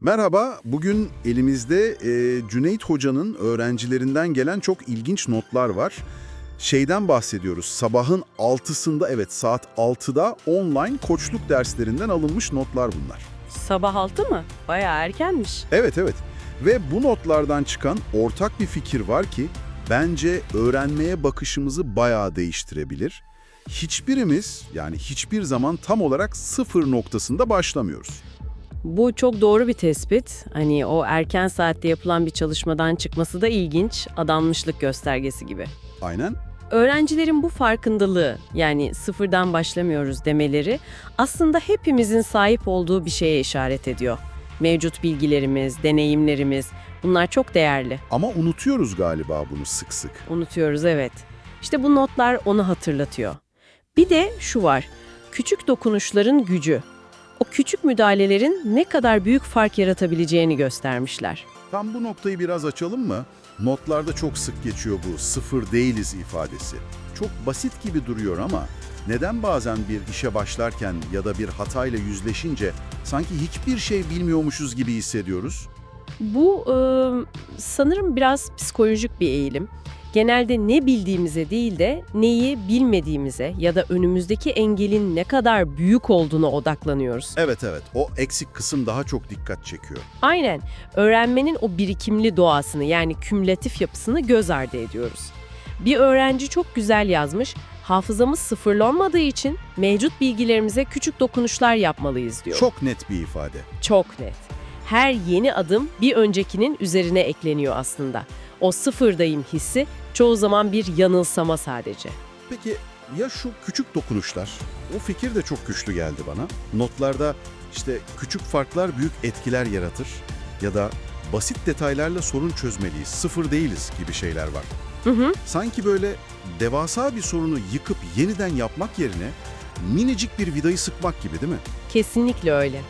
Merhaba, bugün elimizde e, Cüneyt Hoca'nın öğrencilerinden gelen çok ilginç notlar var. Şeyden bahsediyoruz, sabahın 6'sında evet saat 6'da online koçluk derslerinden alınmış notlar bunlar. Sabah altı mı? Bayağı erkenmiş. Evet evet ve bu notlardan çıkan ortak bir fikir var ki bence öğrenmeye bakışımızı bayağı değiştirebilir. Hiçbirimiz yani hiçbir zaman tam olarak sıfır noktasında başlamıyoruz. Bu çok doğru bir tespit. Hani o erken saatte yapılan bir çalışmadan çıkması da ilginç, adanmışlık göstergesi gibi. Aynen Öğrencilerin bu farkındalığı, yani sıfırdan başlamıyoruz demeleri aslında hepimizin sahip olduğu bir şeye işaret ediyor. Mevcut bilgilerimiz, deneyimlerimiz bunlar çok değerli. ama unutuyoruz galiba bunu sık sık. Unutuyoruz evet. İşte bu notlar onu hatırlatıyor. Bir de şu var. Küçük dokunuşların gücü. O küçük müdahalelerin ne kadar büyük fark yaratabileceğini göstermişler. Tam bu noktayı biraz açalım mı? Notlarda çok sık geçiyor bu sıfır değiliz ifadesi. Çok basit gibi duruyor ama neden bazen bir işe başlarken ya da bir hatayla yüzleşince sanki hiçbir şey bilmiyormuşuz gibi hissediyoruz? Bu e, sanırım biraz psikolojik bir eğilim. Genelde ne bildiğimize değil de neyi bilmediğimize ya da önümüzdeki engelin ne kadar büyük olduğuna odaklanıyoruz. Evet evet o eksik kısım daha çok dikkat çekiyor. Aynen. Öğrenmenin o birikimli doğasını yani kümülatif yapısını göz ardı ediyoruz. Bir öğrenci çok güzel yazmış. Hafızamız sıfırlanmadığı için mevcut bilgilerimize küçük dokunuşlar yapmalıyız diyor. Çok net bir ifade. Çok net. Her yeni adım bir öncekinin üzerine ekleniyor aslında. O sıfırdayım hissi çoğu zaman bir yanılsama sadece. Peki ya şu küçük dokunuşlar? O fikir de çok güçlü geldi bana. Notlarda işte küçük farklar büyük etkiler yaratır ya da basit detaylarla sorun çözmeliyiz, sıfır değiliz gibi şeyler var. Hı hı. Sanki böyle devasa bir sorunu yıkıp yeniden yapmak yerine minicik bir vidayı sıkmak gibi değil mi? Kesinlikle öyle.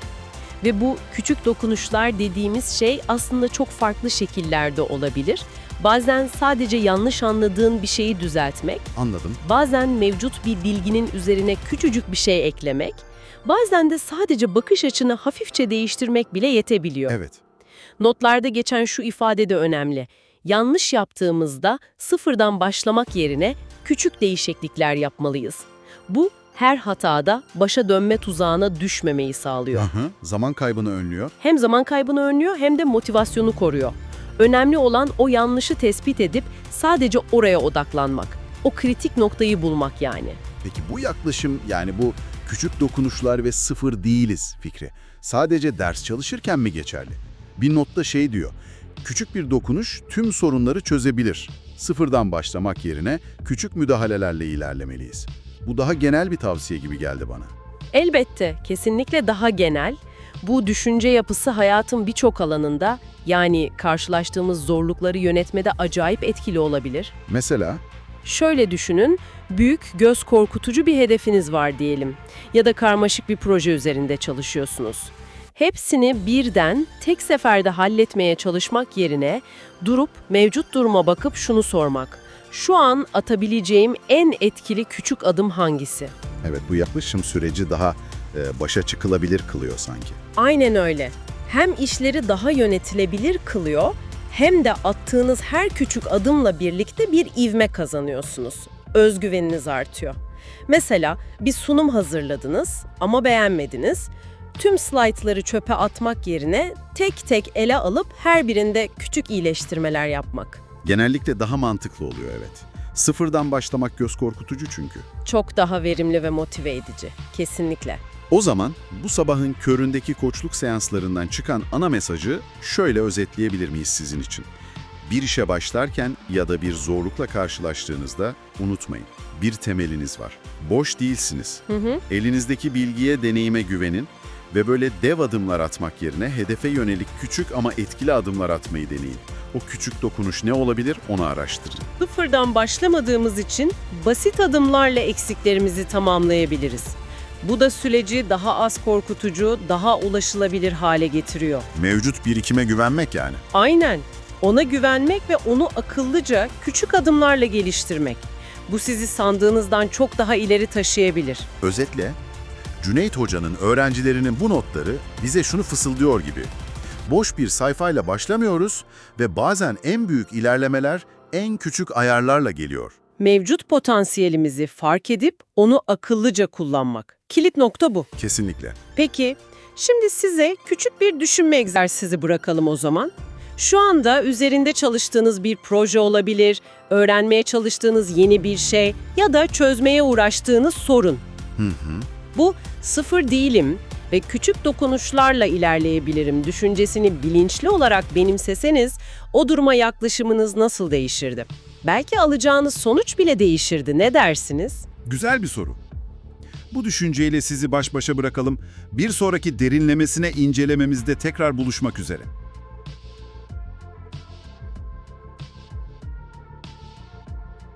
Ve bu küçük dokunuşlar dediğimiz şey aslında çok farklı şekillerde olabilir. Bazen sadece yanlış anladığın bir şeyi düzeltmek, Anladım. bazen mevcut bir bilginin üzerine küçücük bir şey eklemek, bazen de sadece bakış açını hafifçe değiştirmek bile yetebiliyor. Evet. Notlarda geçen şu ifade de önemli. Yanlış yaptığımızda sıfırdan başlamak yerine küçük değişiklikler yapmalıyız. Bu her hatada başa dönme tuzağına düşmemeyi sağlıyor. Hı. Zaman kaybını önlüyor. Hem zaman kaybını önlüyor hem de motivasyonu koruyor. Önemli olan o yanlışı tespit edip sadece oraya odaklanmak. O kritik noktayı bulmak yani. Peki bu yaklaşım yani bu küçük dokunuşlar ve sıfır değiliz fikri sadece ders çalışırken mi geçerli? Bir notta şey diyor, küçük bir dokunuş tüm sorunları çözebilir. Sıfırdan başlamak yerine küçük müdahalelerle ilerlemeliyiz. Bu daha genel bir tavsiye gibi geldi bana. Elbette, kesinlikle daha genel. Bu düşünce yapısı hayatın birçok alanında, yani karşılaştığımız zorlukları yönetmede acayip etkili olabilir. Mesela Şöyle düşünün, büyük, göz korkutucu bir hedefiniz var diyelim ya da karmaşık bir proje üzerinde çalışıyorsunuz. Hepsini birden, tek seferde halletmeye çalışmak yerine durup mevcut duruma bakıp şunu sormak. Şu an atabileceğim en etkili küçük adım hangisi? evet bu yaklaşım süreci daha e, başa çıkılabilir kılıyor sanki. Aynen öyle. Hem işleri daha yönetilebilir kılıyor, hem de attığınız her küçük adımla birlikte bir ivme kazanıyorsunuz. Özgüveniniz artıyor. Mesela bir sunum hazırladınız ama beğenmediniz. Tüm slaytları çöpe atmak yerine tek tek ele alıp her birinde küçük iyileştirmeler yapmak. Genellikle daha mantıklı oluyor evet. Sıfırdan başlamak göz korkutucu çünkü. Çok daha verimli ve motive edici. Kesinlikle. O zaman bu sabahın köründeki koçluk seanslarından çıkan ana mesajı şöyle özetleyebilir miyiz sizin için? Bir işe başlarken ya da bir zorlukla karşılaştığınızda unutmayın. Bir temeliniz var. Boş değilsiniz. Hı hı. Elinizdeki bilgiye, deneyime güvenin ve böyle dev adımlar atmak yerine hedefe yönelik küçük ama etkili adımlar atmayı deneyin. O küçük dokunuş ne olabilir onu araştırın. Sıfırdan başlamadığımız için basit adımlarla eksiklerimizi tamamlayabiliriz. Bu da süreci daha az korkutucu, daha ulaşılabilir hale getiriyor. Mevcut birikime güvenmek yani. Aynen. Ona güvenmek ve onu akıllıca küçük adımlarla geliştirmek. Bu sizi sandığınızdan çok daha ileri taşıyabilir. Özetle, Cüneyt Hoca'nın öğrencilerinin bu notları bize şunu fısıldıyor gibi. Boş bir sayfayla başlamıyoruz ve bazen en büyük ilerlemeler en küçük ayarlarla geliyor. Mevcut potansiyelimizi fark edip onu akıllıca kullanmak. Kilit nokta bu. Kesinlikle. Peki, şimdi size küçük bir düşünme egzersizi bırakalım o zaman. Şu anda üzerinde çalıştığınız bir proje olabilir, öğrenmeye çalıştığınız yeni bir şey ya da çözmeye uğraştığınız sorun. Bu sıfır değilim ve küçük dokunuşlarla ilerleyebilirim düşüncesini bilinçli olarak benimseseniz o duruma yaklaşımınız nasıl değişirdi? Belki alacağınız sonuç bile değişirdi. Ne dersiniz? Güzel bir soru. Bu düşünceyle sizi baş başa bırakalım. Bir sonraki derinlemesine incelememizde tekrar buluşmak üzere.